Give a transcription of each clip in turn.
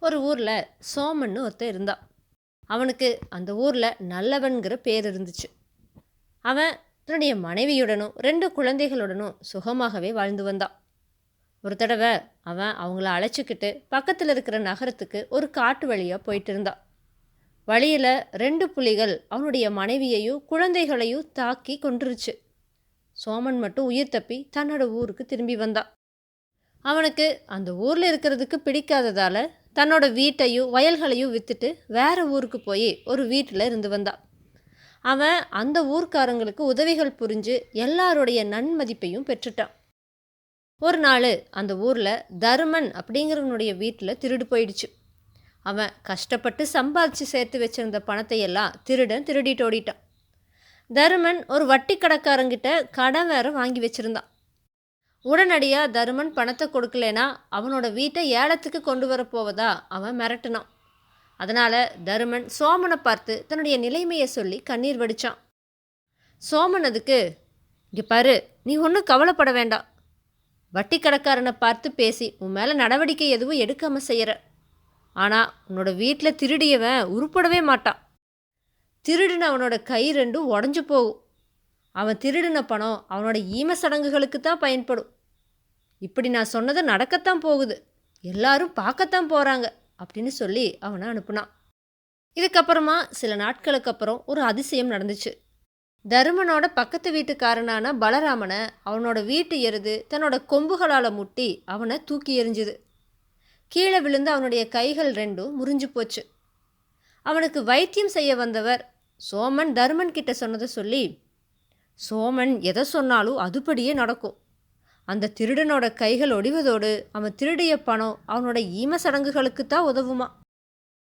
ஒரு ஊரில் சோமன்னு ஒருத்தன் இருந்தான் அவனுக்கு அந்த ஊரில் நல்லவன்கிற பேர் இருந்துச்சு. அவன் தன்னுடைய மனைவியுடனும் ரெண்டு குழந்தைகளுடனும் சுகமாகவே வாழ்ந்து வந்தான். ஒரு தடவை அவன் அவங்கள அழைச்சிக்கிட்டு பக்கத்தில் இருக்கிற நகரத்துக்கு ஒரு காட்டு வழியாக போயிட்டு இருந்தான் வழியில் ரெண்டு புலிகள் அவனுடைய மனைவியையும் குழந்தைகளையும் தாக்கி கொன்றுருச்சு. சோமன் மட்டும் உயிர் தப்பி தன்னோட ஊருக்கு திரும்பி வந்தான். அவனுக்கு அந்த ஊரில் இருக்கிறதுக்கு பிடிக்காததால் தன்னோட வீட்டையும் வயல்களையும் விற்றுட்டு வேறு ஊருக்கு போய் ஒரு வீட்டில் இருந்து வந்தான் அவன் அந்த ஊர்க்காரங்களுக்கு உதவிகள் புரிஞ்சு எல்லாருடைய நன்மதிப்பையும் பெற்றுட்டான். ஒரு நாள் அந்த ஊரில் தருமன் அப்படிங்கிறவனுடைய வீட்டில் திருடு போயிடுச்சு. அவன் கஷ்டப்பட்டு சம்பாதிச்சு சேர்த்து வச்சிருந்த பணத்தை எல்லாம் திருடன் திருடிட்டு ஓடிட்டான். தருமன் ஒரு வட்டி கடைக்காரங்கிட்ட கடன் வேற வாங்கி வச்சுருந்தான். உடனடியாக தருமன் பணத்தை கொடுக்கலனா அவனோட வீட்டை ஏலத்துக்கு கொண்டு வரப்போவதா அவன் மிரட்டினான். அதனால் தருமன் சோமனை பார்த்து தன்னுடைய நிலைமையை சொல்லி கண்ணீர் வடித்தான் சோமன் அதுக்கு இங்கே பாரு நீ ஒன்றும் கவலைப்பட வேண்டாம். வட்டி கடைக்காரனை பார்த்து பேசி உன் மேலே நடவடிக்கை எதுவும் எடுக்காமல் செய்கிற ஆனால் உன்னோட வீட்டில் திருடியவன் உருப்படவே மாட்டான். திருடின அவனோட கை ரெண்டும் உடஞ்சி போகும். அவன் திருடின பணம் அவனோட ஈம சடங்குகளுக்கு தான் பயன்படும். இப்படி நான் சொன்னது நடக்கத்தான் போகுது. எல்லாரும் பார்க்கத்தான் போகிறாங்க அப்படின்னு சொல்லி அவனை அனுப்புனான். இதுக்கப்புறமா சில நாட்களுக்கு அப்புறம் ஒரு அதிசயம் நடந்துச்சு. தருமனோட பக்கத்து வீட்டுக்காரனான பலராமனை அவனோட வீட்டு எருது தன்னோட கொம்புகளால் முட்டி அவனை தூக்கி எறிஞ்சுது. கீழே விழுந்து அவனுடைய கைகள் ரெண்டும் முறிஞ்சு போச்சு. அவனுக்கு வைத்தியம் செய்ய வந்தவர் சோமன் தருமன் கிட்ட சொன்னதை சொல்லி சோமன் எதை சொன்னாலும் அதுபடியே நடக்கும். அந்த திருடனோட கைகள் ஒடிவதோடு அவன் திருடிய பணம் அவனோட ஈம சடங்குகளுக்கு தான் உதவுமா?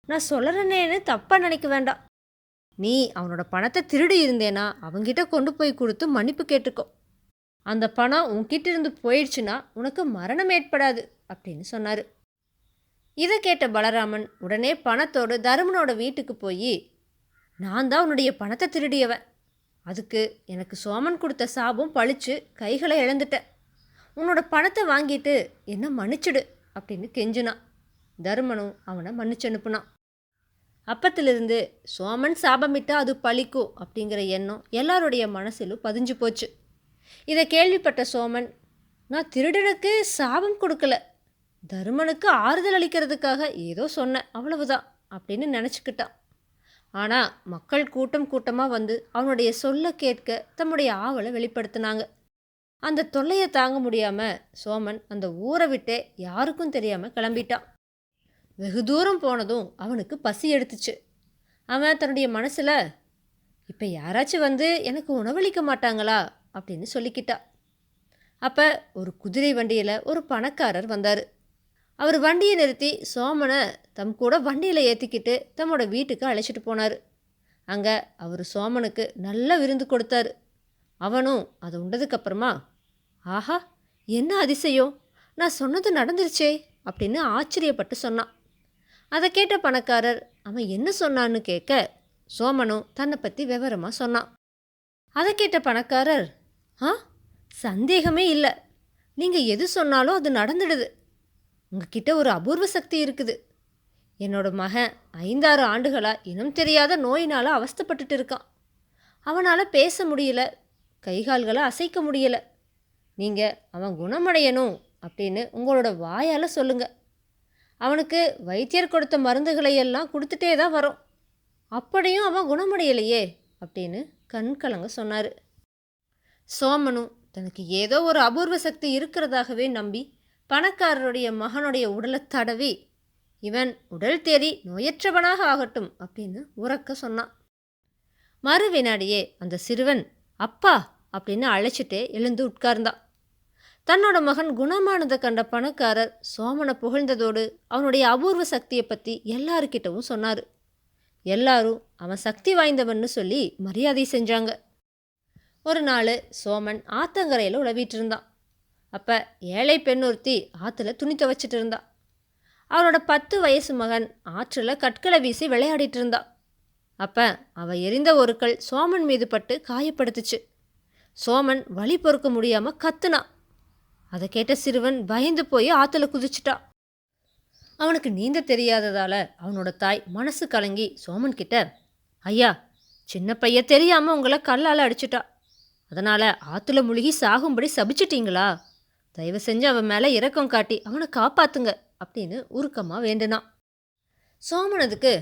நான் சொல்கிறேனேன்னு தப்பாக நினைக்க வேண்டாம். நீ அவனோட பணத்தை திருடி இருந்தேனா அவங்கிட்ட கொண்டு போய் கொடுத்து மன்னிப்பு கேட்டுக்கோ. அந்த பணம் உன்கிட்ட இருந்து போயிடுச்சுன்னா உனக்கு மரணம் ஏற்படாது அப்படின்னு சொன்னார். இதை கேட்ட பலராமன் உடனே பணத்தோடு தருமனோட வீட்டுக்கு போய் நான் தான் உன்னுடைய பணத்தை திருடியவன். அதுக்கு எனக்கு சோமன் கொடுத்த சாபம் பழிச்சு கைகளை இழந்துட்டேன். உன்னோட பணத்தை வாங்கிட்டு என்ன மன்னிச்சிடு அப்படின்னு கெஞ்சினான் தருமனும் அவனை மன்னிச்சு அனுப்புனான். அப்பத்திலிருந்து சோமன் சாபமிட்டா அது பழிக்கும் அப்படிங்கிற எண்ணம் எல்லாருடைய மனசிலும் பதிஞ்சு போச்சு. இதை கேள்விப்பட்ட சோமன் நான் திருடனுக்கு சாபம் கொடுக்கல. தருமனுக்கு ஆறுதல் அளிக்கிறதுக்காக ஏதோ சொன்னேன் அவ்வளவுதான் அப்படின்னு நினச்சிக்கிட்டான். ஆனால் மக்கள் கூட்டம் கூட்டமாக வந்து அவனுடைய சொல்ல கேட்க தம்முடைய ஆவலை வெளிப்படுத்தினாங்க. அந்த தொல்லையை தாங்க முடியாமல் சோமன் அந்த ஊரை விட்டே யாருக்கும் தெரியாமல் கிளம்பிட்டான். வெகு தூரம் போனதும் அவனுக்கு பசி எடுத்துச்சு. அவன் தன்னுடைய மனசில் இப்போ யாராச்சும் வந்து எனக்கு உணவளிக்க மாட்டாங்களா? அப்படின்னு சொல்லிக்கிட்டா. அப்போ ஒரு குதிரை வண்டியில் ஒரு பணக்காரர் வந்தார். அவர் வண்டியை நிறுத்தி சோமனை தம் கூட வண்டியில் ஏற்றிக்கிட்டு தம்மோட வீட்டுக்கு அழைச்சிட்டு போனார். அங்கே அவர் சோமனுக்கு நல்ல விருந்து கொடுத்தாரு. அவனும் அதை உண்டதுக்கப்புறமா ஆஹா என்ன அதிசயம்? நான் சொன்னது நடந்துருச்சே அப்படின்னு ஆச்சரியப்பட்டு சொன்னான். அதை கேட்ட பணக்காரர் அவன் என்ன சொன்னான்னு கேட்க சோமனும் தன்னை பற்றி விவரமாக சொன்னான். அதை கேட்ட பணக்காரர் ஆ சந்தேகமே இல்லை. நீங்கள் எது சொன்னாலும் அது நடந்துடுது. உங்ககிட்ட ஒரு அபூர்வ சக்தி இருக்குது. என்னோட மகன் ஐந்தாறு ஆண்டுகளாக இனம் தெரியாத நோயினால் அவஸ்தைப்பட்டுட்டு இருக்கான். அவனால் பேச முடியல கைகால்களை அசைக்க முடியலை. நீங்கள் அவன் குணமடையணும் அப்படின்னு உங்களோட வாயால் சொல்லுங்கள் அவனுக்கு வைத்தியர் கொடுத்த மருந்துகளை எல்லாம் கொடுத்துட்டே தான் வரும். அப்படியும் அவன் குணமடையலையே அப்படின்னு கண் கலங்க சொன்னார். சோமனும் தனக்கு ஏதோ ஒரு அபூர்வ சக்தி இருக்கிறதாகவே நம்பி பணக்காரருடைய மகனுடைய உடலை தடவி இவன் உடல் தேறி நோயற்றவனாக ஆகட்டும் அப்படின்னு உறக்க சொன்னான். மறு வினாடியே அந்த சிறுவன் அப்பா அப்படின்னு அழைச்சிட்டே எழுந்து உட்கார்ந்தான். தன்னோட மகன் குணமானதை கண்ட பணக்காரர் சோமனை புகழ்ந்ததோடு அவனுடைய அபூர்வ சக்தியை பற்றி எல்லாருக்கிட்டவும் சொன்னார். எல்லாரும் அவன் சக்தி வாய்ந்தவன்னு சொல்லி மரியாதை செஞ்சாங்க. ஒரு நாள் சோமன் ஆத்தங்கரையில் உழவிட்டு இருந்தான் அப்போ ஏழை பெண் ஒருத்தி ஆற்றுல துணி துவைச்சிட்டு இருந்தா. அவனோட பத்து வயசு மகன் ஆற்றில் கற்களை வீசி விளையாடிட்டு இருந்தா. அப்போ அவள் எரிந்த ஒரு கல் சோமன் மீது பட்டு காயப்படுத்துச்சு. சோமன் வழி பொறுக்க முடியாமல் கத்துனான் அதை கேட்ட சிறுவன் பயந்து போய் ஆற்றுல குதிச்சிட்டான் அவனுக்கு நீந்த தெரியாததால் அவனோட தாய் மனசு கலங்கி சோமன் கிட்ட ஐயா சின்ன பைய தெரியாமல் உங்களை கல்லால் அடிச்சிட்டா. அதனால் ஆற்றுல முழுகி சாகும்படி சபிச்சிட்டிங்களா? தயவு செஞ்சு அவன் மேலே இரக்கம் காட்டி அவனை காப்பாத்துங்க அப்படின்னு உருக்கமாக வேண்டுனான். சோமனதுக்கு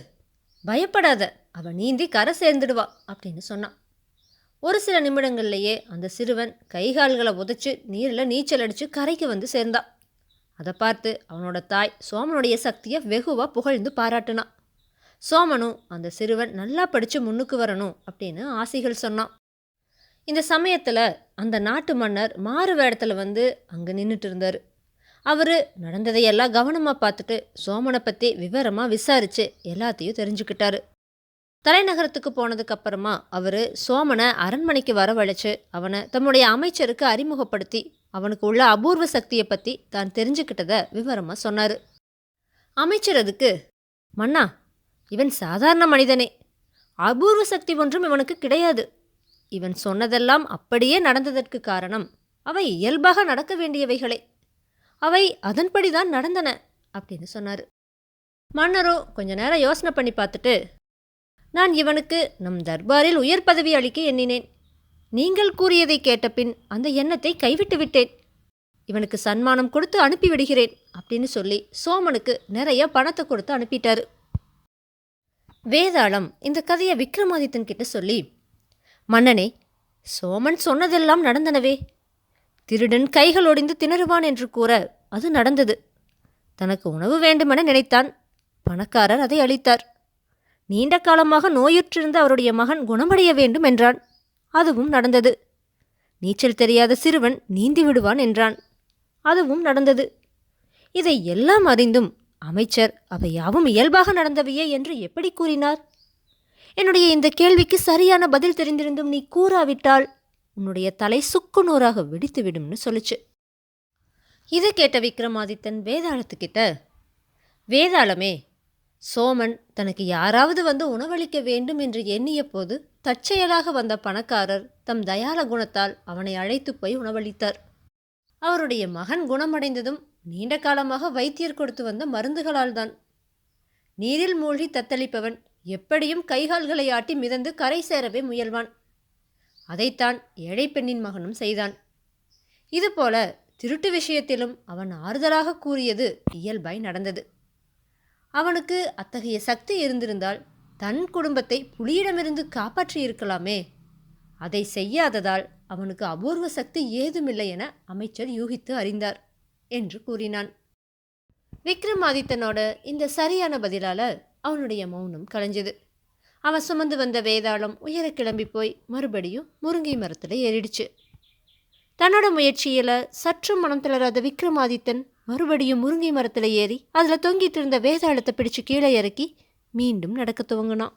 பயப்படாத அவன் நீந்தி கரை சேர்ந்துடுவா அப்படின்னு சொன்னான். ஒரு சில நிமிடங்கள்லேயே அந்த சிறுவன் கைகால்களை உதைச்சு நீரில் நீச்சல் அடித்து கரைக்கு வந்து சேர்ந்தான் அதை பார்த்து அவனோட தாய் சோமனுடைய சக்தியை வெகுவாக புகழ்ந்து பாராட்டுனான். சோமனும் அந்த சிறுவன் நல்லா படித்து முன்னுக்கு வரணும் அப்படின்னு ஆசைகள் சொன்னான். இந்த சமயத்தில் அந்த நாட்டு மன்னர் மாறு வேடத்தில் வந்து அங்கே நின்றுட்டு இருந்தார். அவர் நடந்ததையெல்லாம் கவனமாக பார்த்துட்டு சோமனை பற்றி விவரமாக விசாரித்து எல்லாத்தையும் தெரிஞ்சுக்கிட்டாரு. தலைநகரத்துக்கு போனதுக்கு அப்புறமா அவர் சோமனை அரண்மனைக்கு வரவழைச்சு அவனை தம்முடைய அமைச்சருக்கு அறிமுகப்படுத்தி அவனுக்கு உள்ள அபூர்வ சக்தியை பற்றி தான் தெரிஞ்சுக்கிட்டதை விவரமாக சொன்னார். அமைச்சர் அதுக்கு மன்னா இவன் சாதாரண மனிதனே. அபூர்வ சக்தி ஒன்றும் இவனுக்கு கிடையாது. இவன் சொன்னதெல்லாம் அப்படியே நடந்ததற்கு காரணம் அவை இயல்பாக நடக்க வேண்டியவைகளே. அவை அதன்படிதான் நடந்தன அப்படின்னு சொன்னார். மன்னரும் கொஞ்ச நேரம் யோசனை பண்ணி பார்த்துட்டு நான் இவனுக்கு நம் தர்பாரில் உயர் பதவி அளிக்க எண்ணினேன். நீங்கள் கூறியதை கேட்டபின் அந்த எண்ணத்தை கைவிட்டு விட்டேன். இவனுக்கு சன்மானம் கொடுத்து அனுப்பிவிடுகிறேன் அப்படின்னு சொல்லி சோமனுக்கு நிறைய பணத்தை கொடுத்து அனுப்பிட்டாரு. வேதாளம் இந்த கதையை விக்ரமாதித்தன் கிட்ட சொல்லி மன்னனே சோமன் சொன்னதெல்லாம் நடந்தனவே. திருடன் கைகள் ஒடிந்து திணறுவான் என்று கூற அது நடந்தது. தனக்கு உணவு வேண்டுமென நினைத்தான். பணக்காரர் அதை அளித்தார். நீண்ட காலமாக நோயுற்றிருந்த அவருடைய மகன் குணமடைய வேண்டும் என்றான். அதுவும் நடந்தது. நீச்சல் தெரியாத சிறுவன் நீந்தி விடுவான் என்றான். அதுவும் நடந்தது. இதை எல்லாம் அறிந்தும் அமைச்சர் அவை யாவும் இயல்பாக நடந்தவையே என்று எப்படி கூறினார்? என்னுடைய இந்த கேள்விக்கு சரியான பதில் தெரிந்திருந்தும் நீ கூறாவிட்டால் உன்னுடைய தலை சுக்கு நூறாக வெடித்துவிடும்னு சொல்லுச்சு. இதை கேட்ட விக்ரமாதித்தன் வேதாளத்துக்கிட்ட வேதாளமே சோமன் தனக்கு யாராவது வந்து உணவளிக்க வேண்டும் என்று எண்ணிய போது தற்செயலாக வந்த பணக்காரர் தம் தயால குணத்தால் அவனை அழைத்து போய் உணவளித்தார். அவருடைய மகன் குணமடைந்ததும் நீண்ட காலமாக வைத்தியர் கொடுத்து வந்த மருந்துகளால் தான். நீரில் மூழ்கி தத்தளிப்பவன் எப்படியும் கைகால்களை ஆட்டி மிதந்து கரை சேரவே முயல்வான். அதைத்தான் ஏழை பெண்ணின் மகனும் செய்தான். இதுபோல திருட்டு விஷயத்திலும் அவன் ஆறுதலாக கூறியது இயல்பாய் நடந்தது. அவனுக்கு அத்தகைய சக்தி இருந்திருந்தால் தன் குடும்பத்தை புலியிடமிருந்து காப்பாற்றி இருக்கலாமே அதை செய்யாததால் அவனுக்கு அபூர்வ சக்தி ஏதுமில்லை என அமைச்சர் யூகித்து அறிந்தார் என்று கூறினான். விக்ரமாதித்தனோட இந்த சரியான பதிலால அவனுடைய மௌனம் கலைஞ்சது. அவன் சுமந்து வந்த வேதாளம் உயர கிளம்பி போய் மறுபடியும் முருங்கை மரத்தில் ஏறிடுச்சு. தன்னோட முயற்சியில் சற்று மனம் தளராத விக்ரமாதித்தன் மறுபடியும் முருங்கை மரத்தில் ஏறி அதில் தொங்கிட்டு இருந்த வேதாளத்தை பிடிச்சு கீழே இறக்கி மீண்டும் நடக்க துவங்கினான்.